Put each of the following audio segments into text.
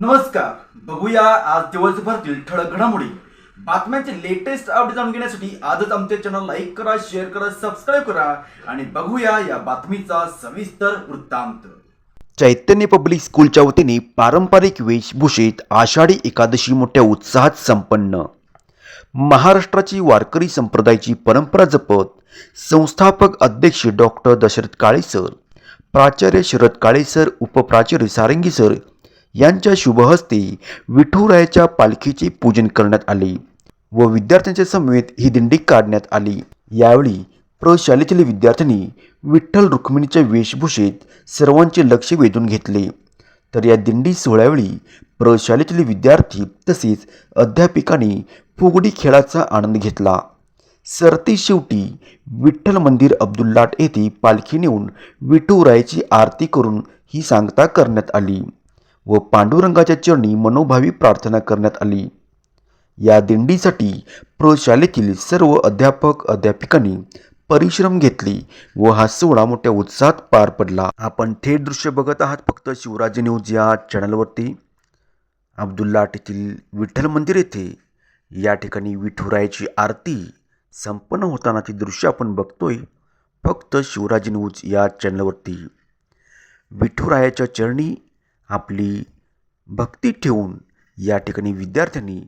नमस्कार. बघूया आज दिवसभरातील ठळक घडामोडी. बातम्यांचे लेटेस्ट अपडेट जाणून घेण्यासाठी आजच आमच्या चॅनल लाईक करा शेअर करा सबस्क्राईब करा आणि बघूया या बातमीचा सविस्तर वृत्तांत. चैतन्य पब्लिक स्कूलच्या वतीने पारंपरिक वेशभूषेत आषाढी एकादशी मोठ्या उत्साहात संपन्न. महाराष्ट्राची वारकरी संप्रदायाची परंपरा जपत संस्थापक अध्यक्ष डॉक्टर दशरथ काळे सर प्राचार्य शरद काळे सर उपप्राचार्य सारंगी सर यांच्या शुभहस्ते विठुरायाच्या पालखीचे पूजन करण्यात आले व विद्यार्थ्यांच्या समवेत ही दिंडी काढण्यात आली. यावेळी प्रशालेतील विद्यार्थ्यांनी विठ्ठल रुक्मिणीच्या वेशभूषेत सर्वांचे लक्ष वेधून घेतले. तर या दिंडी सोहळ्यावेळी प्रशालेतील विद्यार्थी तसेच अध्यापिकांनी फुगडी खेळाचा आनंद घेतला. सरती शेवटी विठ्ठल मंदिर अब्दुल्लाट येथे पालखी नेऊन विठुरायाची आरती करून ही सांगता करण्यात आली. व पांडुरंगाच्या चरणी मनोभावी प्रार्थना करण्यात आली. या दिंडीसाठी प्रशालेतील सर्व अध्यापक अध्यापिकांनी परिश्रम घेतली व हा सोहळा मोठ्या उत्साहात पार पडला. आपण थेट दृश्य बघत आहात फक्त शिवराज न्यूज या चॅनलवरती. अब्दुल्लाट येथील विठ्ठल मंदिर येथे या ठिकाणी विठुरायाची आरती संपन्न होतानाची दृश्य आपण बघतोय फक्त शिवराज न्यूज या चॅनलवरती. विठुरायाच्या चरणी आपली भक्ती ठेवून या ठिकाणी विद्यार्थ्यांनी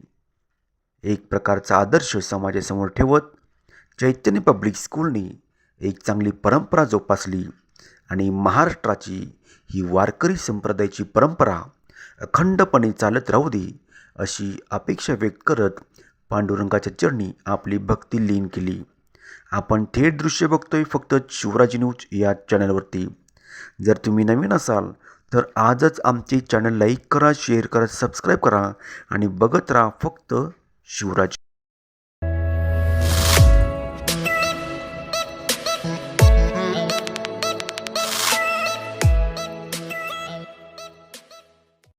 एक प्रकारचा आदर्श समाजासमोर ठेवत चैतन्य पब्लिक स्कूलने एक चांगली परंपरा जोपासली आणि महाराष्ट्राची ही वारकरी संप्रदायाची परंपरा अखंडपणे चालत राहू दे अशी अपेक्षा व्यक्त करत पांडुरंगाच्या चरणी आपली भक्ती लीन केली. आपण थेट दृश्य बघतोय फक्त शिवराजी न्यूज या चॅनलवरती जर तुम्ही नवीन असाल तर आजच आमचे चॅनल लाईक करा शेअर करा सबस्क्राईब करा आणि बघत राहा फक्त शिवराज.